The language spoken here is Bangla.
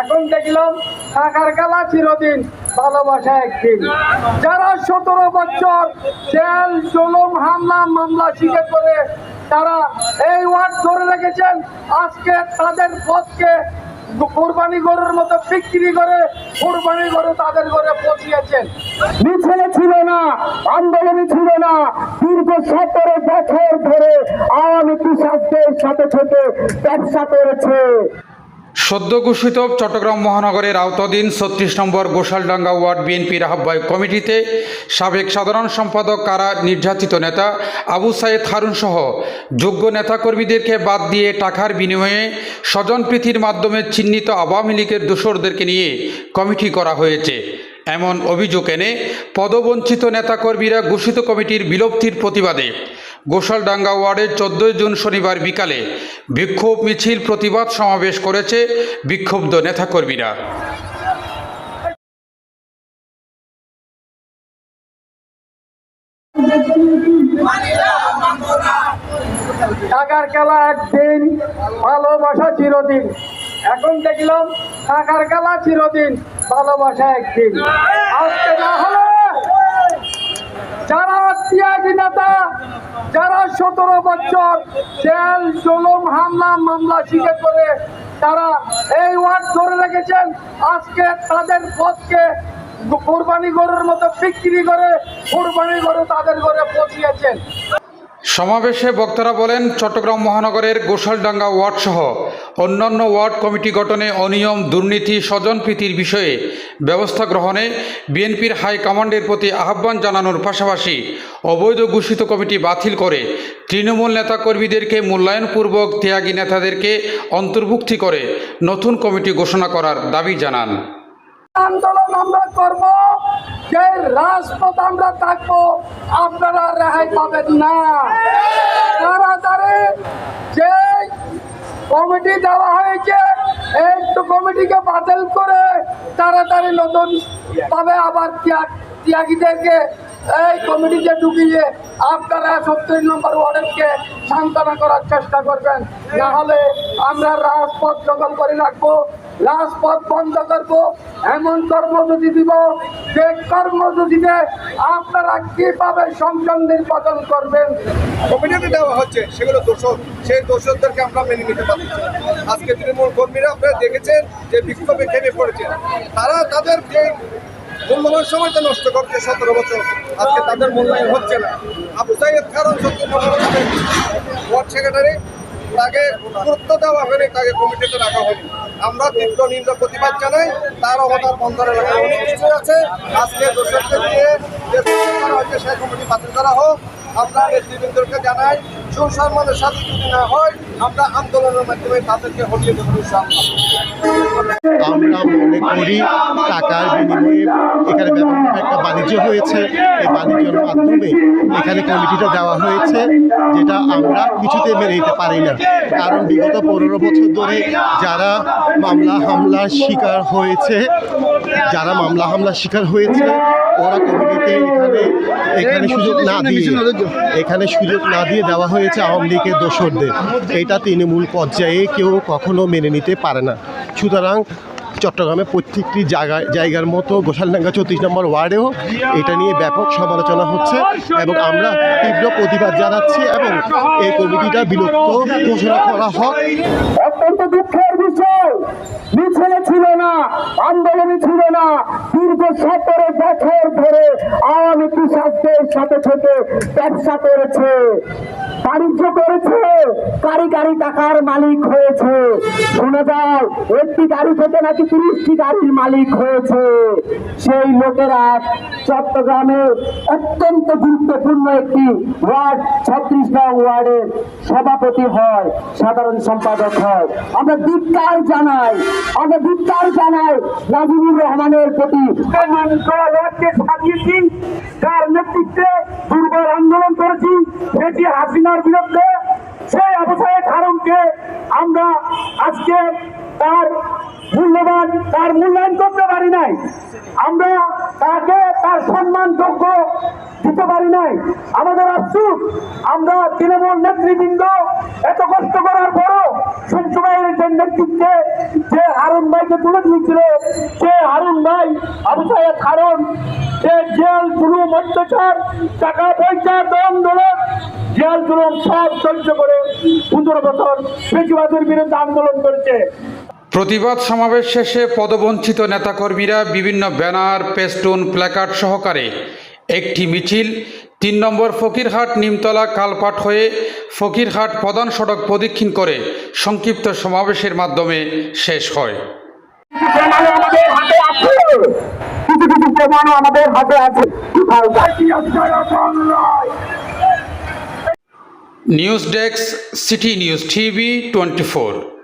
এখন দেখলাম টাকার খেলা চিরদিন ভালোবাসা একদিন। যারা সতেরো বছর জেল, জুলুম, হামলা, মামলা স্বীকার করে, তারা এই ওয়ার্ড ধরে রেখেছেন, আজকে তাদের পথকে কোরবানি গরুর মতো বিক্রি করে কোরবানি গরু তাদের ঘরে পৌঁছিয়েছেন। মিছিলে ছিল না, আন্দোলনে ছিল না, দীর্ঘ সতেরো বছর ধরে আওয়ামী কৃষকদের সাথে থেকে ব্যবসা করেছে। সদ্য ঘোষিত চট্টগ্রাম মহানগরের আওতাধীন ছত্রিশ নম্বর গোসালডাঙ্গা ওয়ার্ড বিএনপির আহ্বায়ক কমিটিতে সাবেক সাধারণ সম্পাদক কারা নির্যাতিত নেতা আবু সাইদ হারুন সহ যোগ্য নেতাকর্মীদেরকে বাদ দিয়ে টাকার বিনিময়ে স্বজনপ্রীতির মাধ্যমে চিহ্নিত আওয়ামী লীগের দোসরদেরকে নিয়ে কমিটি করা হয়েছে। এমন অভিযোগ এনে পদবঞ্চিত নেতাকর্মীরা ঘোষিত কমিটির বিলুপ্তির প্রতিবাদে গোসালডাঙ্গা ওয়ার্ডের চোদ্দোই জুন শনিবার বিকালে বিক্ষোভ মিছিল প্রতিবাদ সমাবেশ করেছে বিক্ষুব্ধ নেতাকর্মীরা। টাকার খেলা একদিন, ভালোবাসা চিরদিন। এখন দেখলাম টাকার খেলা চিরদিন, ভালোবাসা একদিন। আজকে না হলে যারা নেতা যারা সতেরো বছর জেল, জলম, হামলা, মামলা শিখে করে, তারা এই ওয়ার্ড ধরে রেখেছেন, আজকে তাদের পথকে কোরবানি গরুর মতো বিক্রি করে কোরবানি গরু তাদের ঘরে পৌঁছিয়েছেন। সমাবেশে বক্তারা বলেন, চট্টগ্রাম মহানগরের গোসালডাঙ্গা ওয়ার্ড সহ অন্যান্য ওয়ার্ড কমিটি গঠনে অনিয়ম, দুর্নীতি, স্বজনপ্রীতির বিষয়ে ব্যবস্থা গ্রহণে বিএনপির হাইকমান্ডের প্রতি আহ্বান জানানোর পাশাপাশি অবৈধ ঘোষিত কমিটি বাতিল করে তৃণমূল নেতাকর্মীদেরকে মূল্যায়নপূর্বক ত্যাগী নেতাদেরকে অন্তর্ভুক্তি করে নতুন কমিটি ঘোষণা করার দাবি জানান। আন্দোলন আমরা করব যে রাজপথ আমরা থাকব, আপনারা রেহাই পাবেন না। তাড়াতাড়ি যে কমিটি দেওয়া হয়েছে একটু কমিটিকে বাতিল করে তাড়াতাড়ি নতুন ভাবে আবার ত্যাগ ত্যাগীদেরকে এই কমিটিতে ঢুকিয়ে আপনারা সত্তর নম্বর ওয়ার্ডেরকে সান্ত্বনা করার চেষ্টা করবেন। না হলে আমরা রাজপথ দখল করে রাখব। রাজপথ বন্ধ করব, এমন কর্মসূচি দিব, যে কর্মসূচিতে আপনারা কীভাবে সংসদ নির্বাচন করবেন? কমিটিতে দেওয়া হচ্ছে, সেগুলো দোষক সেই দোষকদেরকে আমরা মেনে নিতে পারছি। আজকে তৃণমূল কর্মীরা আপনারা দেখেছেন যে বিক্ষোভে খেপে পড়েছে। তারা তাদের যে মূল্যবান সময়টা নষ্ট করছে সতেরো বছর, আজকে তাদের মূল্যায়ন হচ্ছে না। আবু সাইদ কারণ সত্যি ওয়ার্ড সেক্রেটারি তাকে গুরুত্ব দেওয়া হয়নি, তাকে কমিটিতে রাখা হয়নি। আমরা তীব্র নিম্ন প্রতিবাদ জানাই, তার অবদান বন্ধ অনেক কিছু আছে। আজকে দোষকদের দিয়ে যে হয়েছে, সেই কমিটি বাতিল করা হোক। আমরা নেতৃবৃন্দকে জানাই সুসম্মানের সাথে যদি না হয়, আমরা আন্দোলনের মাধ্যমে তাদেরকে হটিয়ে দেবো, ইনশাআল্লাহ। আমরা মনে করি টাকার বিনিময়ে এখানে ব্যাপক একটা বাণিজ্য হয়েছে। এই বাণিজ্যের মাধ্যমে এখানে কমিটিটা দেওয়া হয়েছে, যেটা আমরা কিছুতে মেনে নিতে পারি না। কারণ বিগত পনেরো বছর ধরে যারা মামলা হামলার শিকার হয়েছে, যারা মামলা হামলার শিকার হয়েছে, ওরা কমিটিতে এখানে এখানে সুযোগ না দিয়ে, এখানে সুযোগ না দিয়ে দেওয়া হয়েছে আওয়ামী লীগের দোসরদের এটা তৃণমূল পর্যায়ে কেউ কখনো মেনে নিতে পারে না। সুতরাং চট্টগ্রামে প্রত্যেকটি জায়গায় জায়গার মতো গোসালডাঙ্গা চৌত্রিশ নম্বর ওয়ার্ডেও এটা নিয়ে ব্যাপক সমালোচনা হচ্ছে এবং আমরা তীব্র প্রতিবাদ জানাচ্ছি এবং এই কমিটিটা বিলুপ্ত ঘোষণা করা হোক। অত্যন্ত দুঃখের বিষয়, মিছিলে ছিল না, আন্দোলনে ছিল না। দীর্ঘ সতেরো বছর ধরে আওয়ামী কৃষকদের সাথে থেকে ব্যবসা করেছে। বাণিজ্য করেছে। গাড়ি গাড়ি টাকার মালিক হয়েছে। শোনা যায় একটি গাড়ি থেকে নাকি তিরিশটি গাড়ির মালিক হয়েছে। সেই লোকেরা চট্টগ্রামে অত্যন্ত গুরুত্বপূর্ণ একটি ওয়ার্ড ছত্রিশ নং ওয়ার্ডের সভাপতি হয়, সাধারণ সম্পাদক হয়। আমরা ধিক্কার জানাই, আমরা ধিক্কার জানাই নাজিবুর রহমানের প্রতি। যার নেতৃত্বে দুর্বল আন্দোলন করেছি সেটি হাসিনার বিরুদ্ধে সেই অবস্থায় কারণকে আমরা আজকে তার মূল্যবান, তার মূল্যায়ন করতে পারি নাই। আমরা তাকে তার সম্মানযোগ্য দিতে পারি নাই। আমাদের আফসুস, আমরা তৃণমূল নেতৃবৃন্দ, এত কষ্ট করার পরও সঞ্চয়ের নেতৃত্বে যে হারুন ভাইকে তুলে দিয়েছিল, সে হারুন ভাই আবু সাহেব হারুন সে জেল জুলুম অত্যাচার, টাকা পয়সা দম দোলন জেল জুলুম সব সহ্য করে পনেরো বছর বেশিবাদের বিরুদ্ধে আন্দোলন করেছে। প্রতিবাদ সমাবেশ শেষে পদবঞ্চিত নেতাকর্মীরা বিভিন্ন ব্যানার পেস্টুন প্ল্যাকার্ড সহকারে একটি মিছিল তিন নম্বর ফকিরহাট নিমতলা কালপাট হয়ে ফকিরহাট প্রধান সড়ক প্রদক্ষিণ করে সংক্ষিপ্ত সমাবেশের মাধ্যমে শেষ হয়। প্রমাণও আমাদের হাতে আছে। কিছু কিছু আমাদের হাতে আছে। Newsdex City News TV 24